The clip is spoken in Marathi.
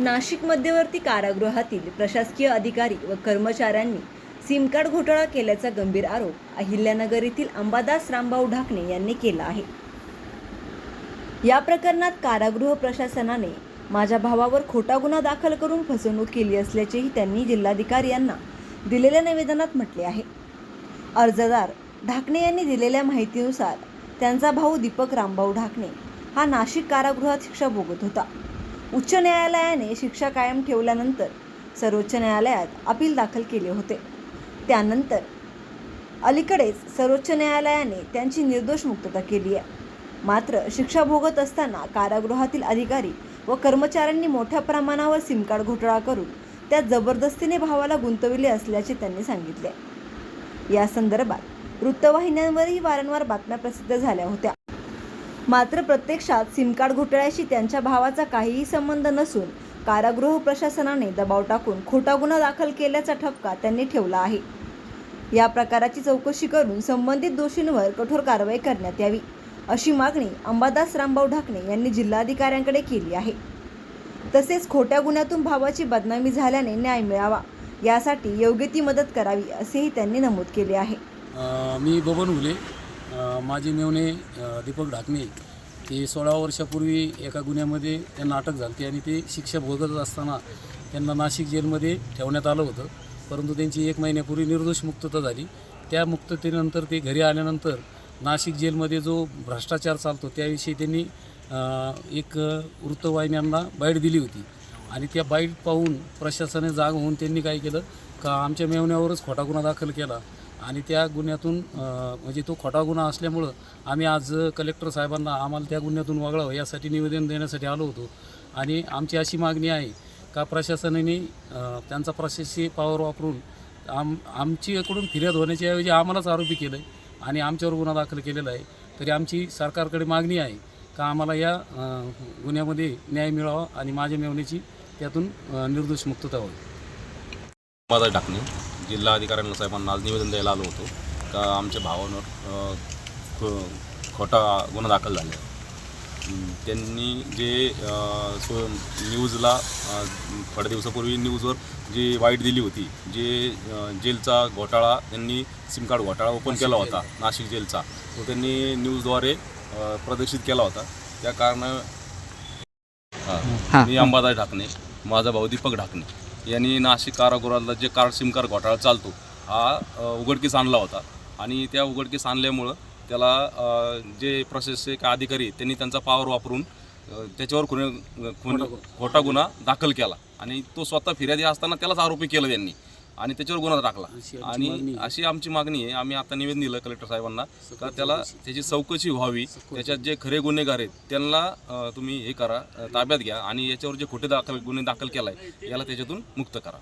नाशिक मध्यवर्ती कारागृहातील प्रशासकीय अधिकारी व कर्मचाऱ्यांनी सिमकार्ड घोटाळा केल्याचा गंभीर आरोप अहिल्यानगर येथील अंबादास रामभाऊ ढाकणे यांनी केला आहे. या प्रकरणात कारागृह प्रशासनाने माझ्या भावावर खोटा गुन्हा दाखल करून फसवणूक केली असल्याचेही त्यांनी जिल्हाधिकारी यांना दिलेल्या निवेदनात म्हटले आहे. अर्जदार ढाकणे यांनी दिलेल्या माहितीनुसार त्यांचा भाऊ दीपक रामभाऊ ढाकणे हा नाशिक कारागृहात शिक्षा भोगत होता. उच्च न्यायालयाने शिक्षा कायम ठेवल्यानंतर सर्वोच्च न्यायालयात अपील दाखल केले होते. त्यानंतर अलीकडेच सर्वोच्च न्यायालयाने त्यांची निर्दोष मुक्तता केली आहे. मात्र शिक्षा भोगत असताना कारागृहातील अधिकारी व कर्मचाऱ्यांनी मोठ्या प्रमाणावर सिमकार्ड घोटाळा करून त्या जबरदस्तीने भावाला गुंतविले असल्याचे त्यांनी सांगितले. या संदर्भात वृत्तवाहिन्यांवरही वारंवार बातम्या प्रसिद्ध झाल्या होत्या. मात्र प्रत्यक्षात सिमकार्ड घोटाळ्याशी त्यांच्या भावाचा काहीही संबंध नसून कारागृह प्रशासनाने दबाव टाकून खोटा गुन्हा दाखल केल्याचा ठपका त्यांनी ठेवला आहे. या प्रकाराची चौकशी करून संबंधित दोषींवर कठोर कारवाई करण्यात यावी अशी मागणी अंबादास रामभाऊ ढाकणे यांनी जिल्हाधिकाऱ्यांकडे केली आहे. तसेच खोट्या गुन्ह्यातून भावाची बदनामी झाल्याने न्याय मिळावा यासाठी योग्य ती मदत करावी असेही त्यांनी नमूद केले आहे. मी बबन उले माझे मेवणे दीपक ढाकणे ते सोळा वर्षापूर्वी एका गुन्ह्यामध्ये त्यांना अटक झाली आणि ते शिक्षा भोगत असताना त्यांना नाशिक जेलमध्ये ठेवण्यात आलं होतं. परंतु त्यांची एक महिन्यापूर्वी निर्दोष मुक्तता झाली. त्या मुक्ततेनंतर ते घरी आल्यानंतर नाशिक जेलमध्ये जो भ्रष्टाचार चालतो त्याविषयी त्यांनी एक वृत्तवाहिन्यांना बाईट दिली होती. आणि त्या बाईट पाहून प्रशासनाने जाग होऊन त्यांनी काय केलं? का आमच्या मेवण्यावरच खोटा गुन्हा दाखल केला? आणि त्या गुन्ह्यातून म्हणजे तो खोटा गुन्हा असल्यामुळं आम्ही आज कलेक्टर साहेबांना आम्हाला त्या गुन्ह्यातून वगळावं यासाठी निवेदन देण्यासाठी आलो होतो. आणि आमची अशी मागणी आहे का प्रशासनाने त्यांचा प्रशासकीय पावर वापरून आम आमच्याकडून फिर्याद होण्याच्या ऐवजी आम्हालाच आरोपी केलं आहे आणि आमच्यावर गुन्हा दाखल केलेला आहे. तरी आमची सरकारकडे मागणी आहे का आम्हाला या गुन्ह्यामध्ये न्याय मिळावा आणि माझ्या मेवण्याची त्यातून निर्दोष मुक्तता व्हावी? माझा टाकणे जिल्हा अधिकाऱ्यांना साहेबांना आज निवेदन द्यायला आलो होतो. का आमच्या भावानं अ, खो- खोटा गुन्हा दाखल झाला त्यांनी जे सो न्यूजला थोड्या दिवसापूर्वी न्यूजवर जी वाईट दिली होती जे जेलचा घोटाळा त्यांनी सिम कार्ड घोटाळा ओपन केला होता नाशिक जेलचा. तो त्यांनी न्यूजद्वारे प्रदर्शित केला होता. त्या कारणानं हां. मी अंबादास ढाकणे माझा भाऊ दीपक ढाकणे यांनी नाशिक कारागृहातला जे कार्ड सिम घोटाळा चालतो हा उघडकीस आणला होता. आणि त्या उघडकीस आणल्यामुळं त्याला जे प्रशासक अधिकारी आहेत, त्यांनी त्यांचा पावर वापरून त्याच्यावर खुने खुन खोटा गुन्हा दाखल केला. आणि तो स्वतः फिर्यादी असताना त्यालाच आरोपी केलं त्यांनी. आणि त्याच्यावर गुन्हा आमची आणि आहे. अशी आमची मागणी आहे. आम्ही आता निवेदन दिलं कलेक्टर साहेबांना. का त्याला त्याची चौकशी व्हावी. त्याच्यात जे खरे गुन्हेगार आहेत त्यांना तुम्ही हे करा ताब्यात घ्या आणि याच्यावर जे खोटे दाखल गुन्हे दाखल केलाय याला त्याच्यातून मुक्त करा.